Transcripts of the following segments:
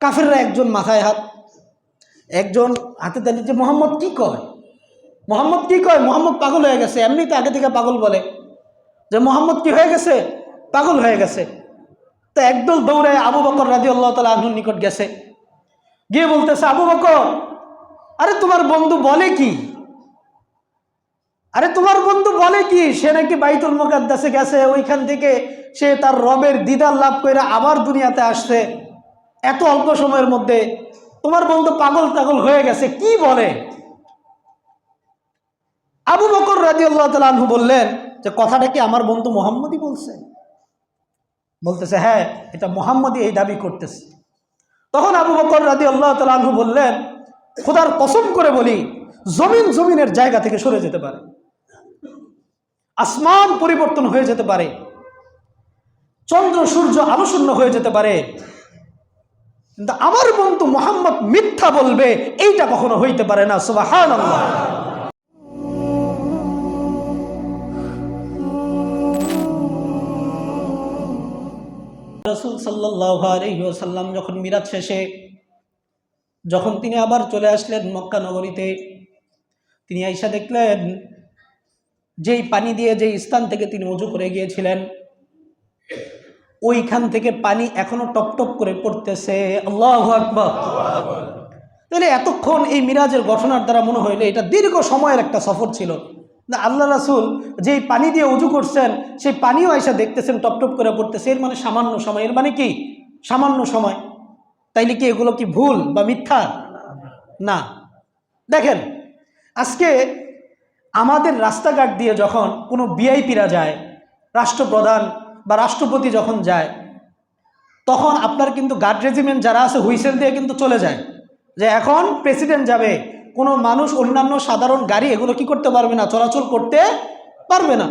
কাফেররা একজন মাথায় হাত, একজন হাতে তালি যে মোহাম্মদ কি কয়? মোহাম্মদ কি কয়? মোহাম্মদ পাগল হয়ে গেছে। এমনি তো আগে থেকে পাগল বলে। যে মোহাম্মদ কি হয়ে গেছে? পাগল হয়ে গেছে। তো একদল দৌড়ে আবু বকর রাজি আল্লাহ তালা আহনুর নিকট গেছে। গিয়ে বলতেছে, আবু বকর, আরে তোমার বন্ধু বলে কি? আরে তোমার বন্ধু বলে কি? সে নাকি বাইতুল মুকাদ্দাসে গেছে। ওইখান থেকে সে তার রবের দিদার লাভ করে আবার দুনিয়াতে আসছে। এত অল্প সময়ের মধ্যে তোমার বন্ধু পাগল টাগল হয়ে গেছে, কি বলে? আবু বকর রাজি আল্লাহ বললেন যে, কথাটা কি আমার বন্ধু মোহাম্মদই বলছে? বলতেছে হ্যাঁ এটা মোহাম্মদই এই দাবি করতেছে। তখন আবু বকর রাজি আল্লাহ তালু বললেন, খোদার কসম করে বলি, জমিন জমিনের জায়গা থেকে সরে যেতে পারে। আসমান পরিবর্তন হয়ে যেতে পারে। চন্দ্র সূর্য আলোশূন্য হয়ে যেতে পারে। কিন্তু আমার বন্ধু মোহাম্মদ মিথ্যা বলবে, এইটা কখনো হইতে পারে না সুবাহান আল্লাহ রসুল সাল্লাহ যখন মিরাজ শেষে, যখন তিনি আবার চলে আসলেন মক্কা নগরীতে, তিনি আইসা দেখলেন, যেই পানি দিয়ে যেই স্থান থেকে তিনি উজু করে গিয়েছিলেন ওইখান থেকে পানি এখনও টপ টপ করে পড়তেছে। আল্লাহ আকবর। তাহলে এতক্ষণ এই মিরাজের ঘটনার দ্বারা মনে হইলে এটা দীর্ঘ সময়ের একটা সফর ছিল। না, আল্লাহ রাসুল যেই পানি দিয়ে উজু করছেন, সেই পানিও আইসা দেখতেছেন, টপ টপ করে পড়তেছে। এর মানে সামান্য সময়। এর মানে কি? সামান্য সময়। তাইলে কি এগুলো কি ভুল বা মিথ্যা? না। দেখেন, আজকে আমাদের রাস্তাঘাট দিয়ে যখন কোনো বিআইপিরা যায়, রাষ্ট্রপ্রধান বা রাষ্ট্রপতি যখন যায়, তখন আপনার কিন্তু গার্ড রেজিমেন্ট যারা আছে, হুইসেল দিয়ে কিন্তু চলে যায়। যে এখন প্রেসিডেন্ট যাবে, কোনো মানুষ অন্যান্য সাধারণ গাড়ি এগুলো কি করতে পারবে না, চলাচল করতে পারবে না।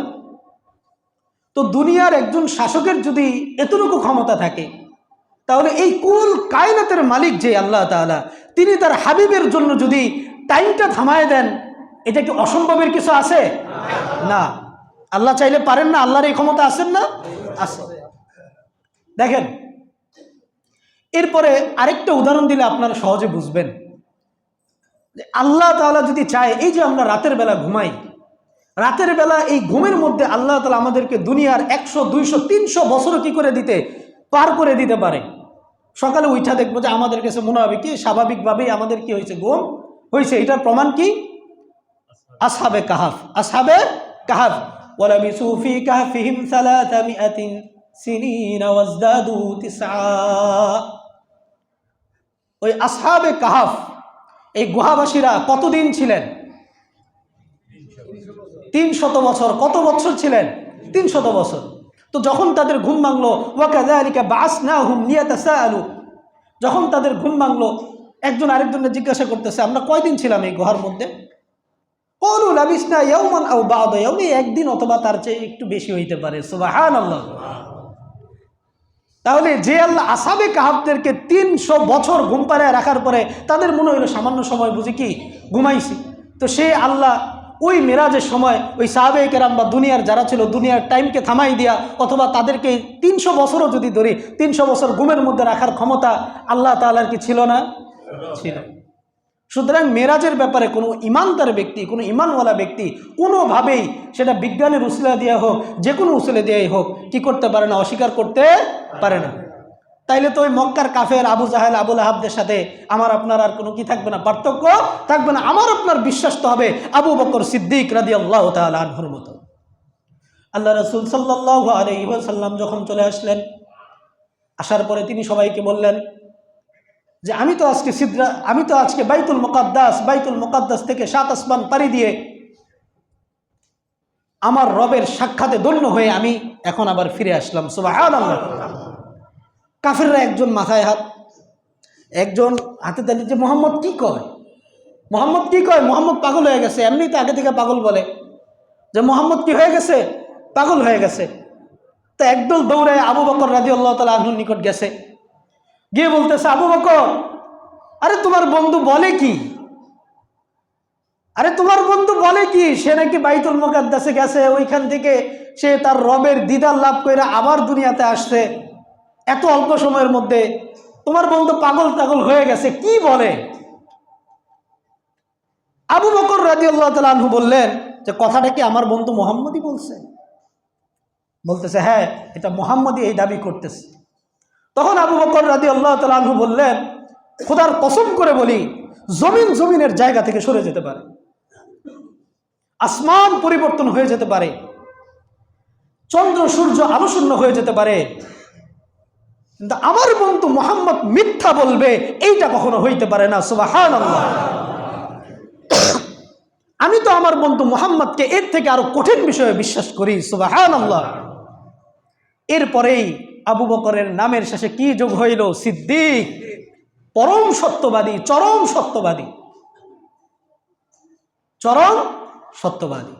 তো দুনিয়ার একজন শাসকের যদি এতটুকু ক্ষমতা থাকে, তাহলে এই কুল কায়নাতের মালিক যে আল্লাহ তাআলা, তিনি তার হাবিবের জন্য যদি টাইমটা থামায় দেন, এটা কি অসম্ভবের কিছু আছে? না। আল্লাহ চাইলে পারেন না, আল্লাহর এই ক্ষমতা আছেন না? আছে। দেখেন, এরপরে আরেকটা উদাহরণ দিলে আপনারা সহজে বুঝবেন। আল্লাহ তাআলা যদি চায়, এই যে আমরা রাতের বেলা ঘুমাই, রাতের বেলা এই ঘুমের মধ্যে আল্লাহ তালা আমাদেরকে দুনিয়ার একশো, দুইশো, তিনশো বছর কি করে দিতে, পার করে দিতে পারে? সকালে উঠা দেখব যে আমাদের কাছে মনে হবে কি, স্বাভাবিকভাবেই আমাদের কি হয়েছে, ঘুম হয়েছে। এটার প্রমাণ কি? আসাবে কাহাফ। আসাবে কাহাফ। ولبثوا في كهفهم ثلاثمائة سنين وازدادوا تسعا ওই আসহাবে কাহাফ এই গুহাবাসীরা কতদিন ছিলেন তিন শত বছর কত বছর ছিলেন তিন শত বছর তো যখন তাদের ঘুম ভাঙলো ওয়াকাদালিকা বাস না হুম নিয়াতা আলু যখন তাদের ঘুম ভাঙলো একজন আরেকজনের জিজ্ঞাসা করতেছে আমরা কয়দিন ছিলাম এই গুহার মধ্যে কলু লাবিস না ইয়ৌমান আও বাদ একদিন অথবা তার চেয়ে একটু বেশি হইতে পারে। সুবাহান আল্লাহ তাহলে যে আল্লাহ আসাবে কাহাবদেরকে তিনশো বছর ঘুম পাড়ায় রাখার পরে তাদের মনে হইল সামান্য সময় বুঝি কি ঘুমাইছি। তো সে আল্লাহ ওই মেরাজের সময় ওই সাহাবে কেরাম বা দুনিয়ার যারা ছিল, দুনিয়ার টাইমকে থামাই দিয়া অথবা তাদেরকে তিনশো বছরও যদি ধরি, তিনশো বছর ঘুমের মধ্যে রাখার ক্ষমতা আল্লাহ তালার কি ছিল না? ছিল। সুতরাং মেরাজের ব্যাপারে কোনো ইমানদার ব্যক্তি, কোনো ইমানওয়ালা ব্যক্তি কোনোভাবেই সেটা বিজ্ঞানের উসিলা দেওয়া হোক, যে কোনো উসিলে দেওয়াই হোক, কি করতে পারে না, অস্বীকার করতে পারে না। তাইলে তো ওই মক্কার কাফের আবু জাহেল, আবুল আহাবদের সাথে আমার, আপনার আর কোনো কি থাকবে না, পার্থক্য থাকবে না। আমার, আপনার বিশ্বাস তো হবে আবু বকর সিদ্দিক রাদি আল্লাহ তালহর মতো। আল্লাহ রসুল সাল্লাহ আলহিসাল্লাম যখন চলে আসলেন, আসার পরে তিনি সবাইকে বললেন যে আমি তো আজকে সিদ্রা, আমি তো আজকে বাইতুল মোকাদ্দাস বাইতুল মোকাদ্দাস থেকে সাত আসমান পাড়ি দিয়ে আমার রবের সাক্ষাতে দন্য হয়ে আমি এখন আবার ফিরে আসলাম। আল্লাহ কাফেররা একজন মাথায় হাত, একজন হাতে তালি যে মোহাম্মদ কি কয়? মোহাম্মদ কি কয়? মোহাম্মদ পাগল হয়ে গেছে। এমনি তো আগে থেকে পাগল বলে। যে মোহাম্মদ কি হয়ে গেছে? পাগল হয়ে গেছে। তো একদল দৌড়ে আবু বকর রাজি আল্লাহ তালা আহনুর নিকট গেছে। গিয়ে বলতেছে, আবু বকর, আরে তোমার বন্ধু বলে কি? আরে তোমার বন্ধু বলে কি? সে নাকি বাইতুল মোকাদ্দাসে গেছে, ওইখান থেকে সে তার রবের দিদার লাভ করে আবার দুনিয়াতে আসছে। এত অল্প সময়ের মধ্যে তোমার বন্ধু পাগল টাগল হয়ে গেছে, কি বলে? আবু বকর রাজি আল্লাহ বললেন, যে কথাটা কি আমার বন্ধু মোহাম্মদই বলছে? বলতেছে হ্যাঁ এটা মোহাম্মদই এই দাবি করতেছে। তখন আবু বকর রাজি আল্লাহ তালু বললেন, খোদার কসম করে বলি, জমিন জমিনের জায়গা থেকে সরে যেতে পারে। আসমান পরিবর্তন হয়ে যেতে পারে। চন্দ্র, সূর্য আলোশূন্য হয়ে যেতে পারে। কিন্তু আমার বন্ধু মোহাম্মদ মিথ্যা বলবে, এইটা কখনো হইতে পারে না। সুবাহান আমি তো আমার বন্ধু মোহাম্মদকে এর থেকে আরও কঠিন বিষয়ে বিশ্বাস করি। সুবাহান এরপরেই আবু বকরের নামের শেষে কি যোগ হইল? সিদ্দিক। পরম সত্যবাদী, চরম সত্যবাদী। চরম সত্যবাদী।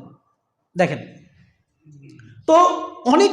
দেখেন, তো অনেক